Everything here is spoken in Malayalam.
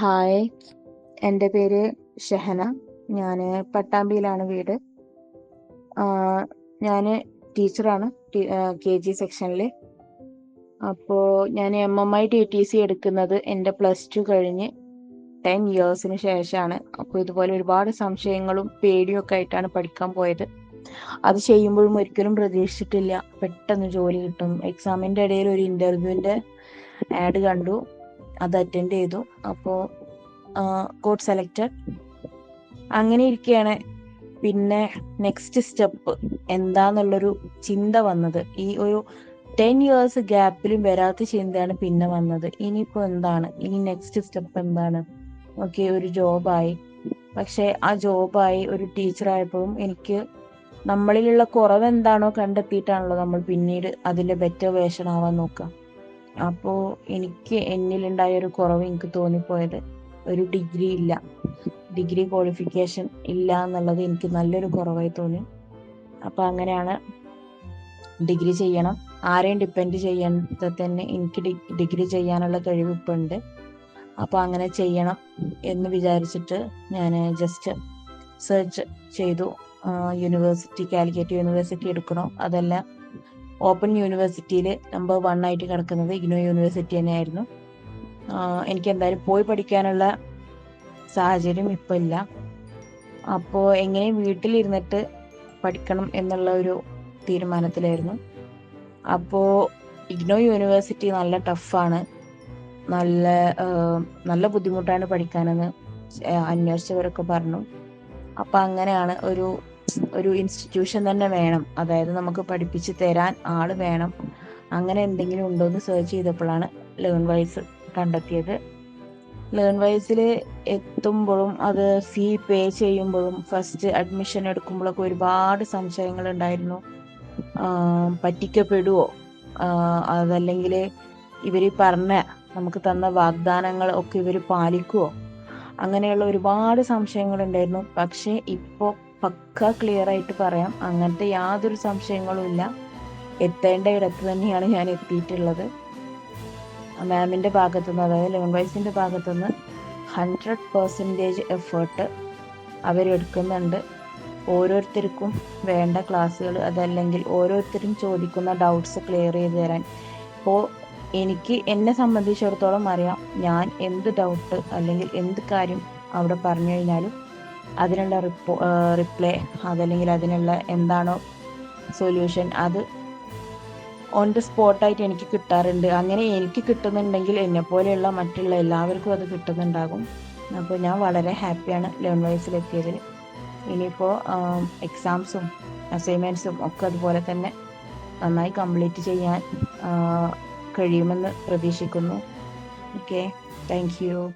ഹായ്. എന്റെ പേര് ഷഹന. ഞാൻ പട്ടാമ്പിയിലാണ് വീട്. ഞാൻ ടീച്ചറാണ് കെ ജി സെക്ഷനിൽ അപ്പോൾ ഞാൻ M M I T T C എടുക്കുന്നത് എന്റെ പ്ലസ് ടു കഴിഞ്ഞ് ടെൻ ഇയേഴ്സിന് ശേഷമാണ്. അപ്പോൾ ഇതുപോലെ ഒരുപാട് സംശയങ്ങളും പേടിയും ഒക്കെ ആയിട്ടാണ് പഠിക്കാൻ പോയത്. അത് ചെയ്യുമ്പോഴും ഒരിക്കലും പ്രതീക്ഷിച്ചിട്ടില്ല. പെട്ടെന്ന് ജോലി കിട്ടും. എക്സാമിന്റെ ഇടയിൽ ഒരു ഇന്റർവ്യൂവിന്റെ ആഡ് കണ്ടു. അത് അറ്റൻഡ് ചെയ്തു. അപ്പോൾ കോഡ് സെലക്റ്റഡ് അങ്ങനെ ഇരിക്കുകയാണ് പിന്നെ നെക്സ്റ്റ് സ്റ്റെപ്പ് എന്താന്നുള്ളൊരു ചിന്ത വന്നത്. ഈ ഒരു ടെൻ ഇയേഴ്സ് ഗ്യാപ്പിലും വരാത്ത ചിന്തയാണ് പിന്നെ വന്നത്. ഇനിയിപ്പോൾ എന്താണ്? ഇനി നെക്സ്റ്റ് സ്റ്റെപ്പ് എന്താണ്? ഓക്കെ ഒരു ജോബായി പക്ഷെ ആ ജോബായി ഒരു ടീച്ചറായപ്പോഴും എനിക്ക് നമ്മളിലുള്ള കുറവ് എന്താണോ കണ്ടെത്തിയിട്ടാണല്ലോ നമ്മൾ പിന്നീട് അതിന്റെ ബെറ്റർ വേർഷൻ ആവാൻ നോക്കുക. അപ്പോൾ എനിക്ക് എന്നിലുണ്ടായ ഒരു കുറവ് എനിക്ക് തോന്നിപ്പോയത് ഒരു ഡിഗ്രി ഇല്ല. ഡിഗ്രി ക്വാളിഫിക്കേഷൻ ഇല്ല എന്നുള്ളത് എനിക്ക് നല്ലൊരു കുറവായി തോന്നി. അപ്പോൾ അങ്ങനെയാണ് ഡിഗ്രി ചെയ്യണം. ആരെയും ഡിപ്പെൻഡ് ചെയ്യാതെ തന്നെ എനിക്ക് ഡിഗ്രി ചെയ്യാനുള്ള കഴിവ് ഇപ്പം ഉണ്ട്. അപ്പോൾ അങ്ങനെ ചെയ്യണം എന്ന് വിചാരിച്ചിട്ട് ഞാൻ ജസ്റ്റ് സെർച്ച് ചെയ്തു. യൂണിവേഴ്സിറ്റി കാലിക്കറ്റ് യൂണിവേഴ്സിറ്റി എടുക്കണോ? അതല്ല ഓപ്പൺ യൂണിവേഴ്സിറ്റിയിൽ നമ്പർ വൺ ആയിട്ട് കിടക്കുന്നത് ഇഗ്നോ യൂണിവേഴ്സിറ്റി തന്നെയായിരുന്നു. എനിക്ക് എന്തായാലും പോയി പഠിക്കാനുള്ള സാഹചര്യം ഇപ്പം ഇല്ല. അപ്പോൾ എങ്ങനെ വീട്ടിലിരുന്നിട്ട് പഠിക്കണം എന്നുള്ള ഒരു തീരുമാനത്തിലായിരുന്നു. അപ്പോൾ ഇഗ്നോ യൂണിവേഴ്സിറ്റി നല്ല ടഫാണ്. നല്ല നല്ല ബുദ്ധിമുട്ടാണ് പഠിക്കാനെന്ന് അന്വേഷിച്ചവരൊക്കെ പറഞ്ഞു. അപ്പം അങ്ങനെയാണ് ഒരു ഒരു ഇൻസ്റ്റിറ്റ്യൂഷൻ തന്നെ വേണം. അതായത് നമുക്ക് പഠിപ്പിച്ച് തരാൻ ആൾ വേണം. അങ്ങനെ എന്തെങ്കിലും ഉണ്ടോ എന്ന് സെർച്ച് ചെയ്തപ്പോഴാണ് ലേൺ വൈസ് കണ്ടെത്തിയത്. ലേൺ വൈസിൽ എത്തുമ്പോഴും അത് ഫീ പേ ചെയ്യുമ്പോഴും ഫസ്റ്റ് അഡ്മിഷൻ എടുക്കുമ്പോഴൊക്കെ ഒരുപാട് സംശയങ്ങൾ ഉണ്ടായിരുന്നു. പറ്റിക്കപ്പെടുവോ? അതല്ലെങ്കിൽ ഇവർ പറഞ്ഞ നമുക്ക് തന്ന വാഗ്ദാനങ്ങൾ ഒക്കെ ഇവർ പാലിക്കുവോ? അങ്ങനെയുള്ള ഒരുപാട് സംശയങ്ങൾ ഉണ്ടായിരുന്നു. പക്ഷേ ഇപ്പോൾ പക്ക ക്ലിയർ ആയിട്ട് പറയാം. അങ്ങനത്തെ യാതൊരു സംശയങ്ങളും ഇല്ല. എത്തേണ്ട ഇടത്ത് തന്നെയാണ് ഞാൻ എത്തിയിട്ടുള്ളത്. മാമിന്റെ ഭാഗത്തുനിന്ന് അതായത് ലെവൻ വൈസിന്റെ ഭാഗത്തുനിന്ന് ഹൺഡ്രഡ് പെർസെന്റേജ് എഫേർട്ട് അവരെടുക്കുന്നുണ്ട്. ഓരോരുത്തർക്കും വേണ്ട ക്ലാസ്സുകൾ അതല്ലെങ്കിൽ ഓരോരുത്തരും ചോദിക്കുന്ന ഡൗട്ട്സ് ക്ലിയർ ചെയ്ത് തരാൻ. ഇപ്പോൾ എനിക്ക് എന്നെ സംബന്ധിച്ചിടത്തോളം അറിയാം. ഞാൻ എന്ത് ഡൗട്ട് അല്ലെങ്കിൽ എന്ത് കാര്യം അവിടെ പറഞ്ഞു കഴിഞ്ഞാലും അതിനുള്ള റിപ്പോ റിപ്ലൈ അതല്ലെങ്കിൽ അതിനുള്ള എന്താണോ സൊല്യൂഷൻ അത് ഓൺ ദി സ്പോട്ടായിട്ട് എനിക്ക് കിട്ടാറുണ്ട്. അങ്ങനെ എനിക്ക് കിട്ടുന്നുണ്ടെങ്കിൽ എന്നെ പോലെയുള്ള മറ്റുള്ള എല്ലാവർക്കും അത് കിട്ടുന്നുണ്ടാകും. അപ്പോൾ ഞാൻ വളരെ ഹാപ്പിയാണ് ലെവൻ വൈസിലെത്തിയതിൽ ഇനിയിപ്പോൾ എക്സാംസും അസൈൻമെന്റ്സും ഒക്കെ അതുപോലെ തന്നെ നന്നായി കംപ്ലീറ്റ് ചെയ്യാൻ കഴിയുമെന്ന് പ്രതീക്ഷിക്കുന്നു. Okay thank you